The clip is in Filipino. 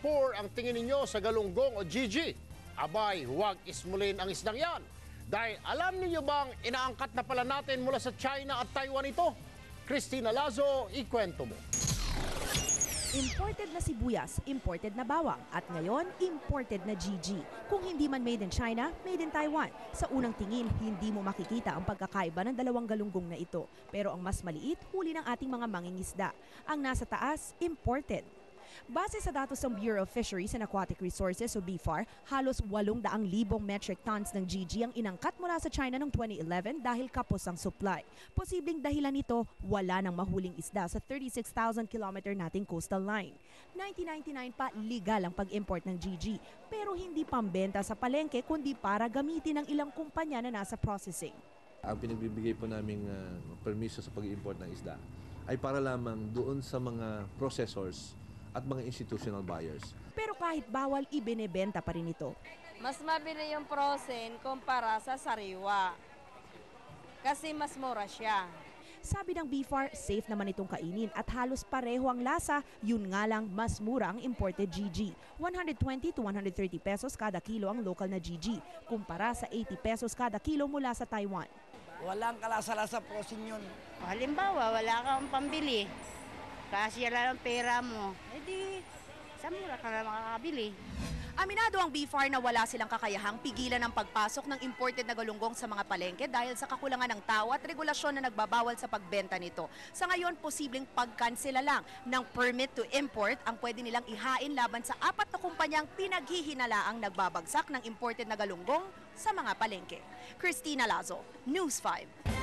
poor ang tingin ninyo sa galunggong o Gigi? Abay, huwag ismulin ang isdang yan. Dahil alam niyo bang inaangkat na pala natin mula sa China at Taiwan ito? Christina Lazo, ikwento mo. Imported na sibuyas, imported na bawang, at ngayon, imported na GG. Kung hindi man made in China, made in Taiwan. Sa unang tingin, hindi mo makikita ang pagkakaiba ng dalawang galunggong na ito. Pero ang mas maliit, huli ng ating mga mangingisda. Ang nasa taas, imported. Base sa datos ng Bureau of Fisheries and Aquatic Resources o BFAR, halos 800,000 metric tons ng GG ang inangkat mula sa China noong 2011 dahil kapos ang supply. Posibleng dahilan nito, wala nang mahuling isda sa 36,000 kilometer nating coastal line. 1999 pa legal ang pag-import ng GG, pero hindi pambenta sa palengke kundi para gamitin ng ilang kumpanya na nasa processing. Ang pinagbibigay po naming ah, permiso sa pag-import ng isda ay para lamang doon sa mga processors at mga institutional buyers. Pero kahit bawal, ibinebenta pa rin ito. Mas mabili yung frozen kumpara sa sariwa. Kasi mas mura siya. Sabi ng BFAR, safe naman itong kainin at halos pareho ang lasa, yun nga lang mas mura ang imported GG. 120 to 130 pesos kada kilo ang local na GG, kumpara sa 80 pesos kada kilo mula sa Taiwan. Walang kalasa-lasa frozen yun. Halimbawa, wala kang pambili. Kasi lang ang pera mo. E di, sa mura ka na makakabili. Aminado ang BFAR na wala silang kakayahang pigilan ang pagpasok ng imported na galunggong sa mga palengke dahil sa kakulangan ng tao at regulasyon na nagbabawal sa pagbenta nito. Sa ngayon, posibleng pagkansela lang ng permit to import ang pwede nilang ihain laban sa apat na kumpanyang pinaghihinalaang nagbabagsak ng imported na galunggong sa mga palengke. Christina Lazo, News 5.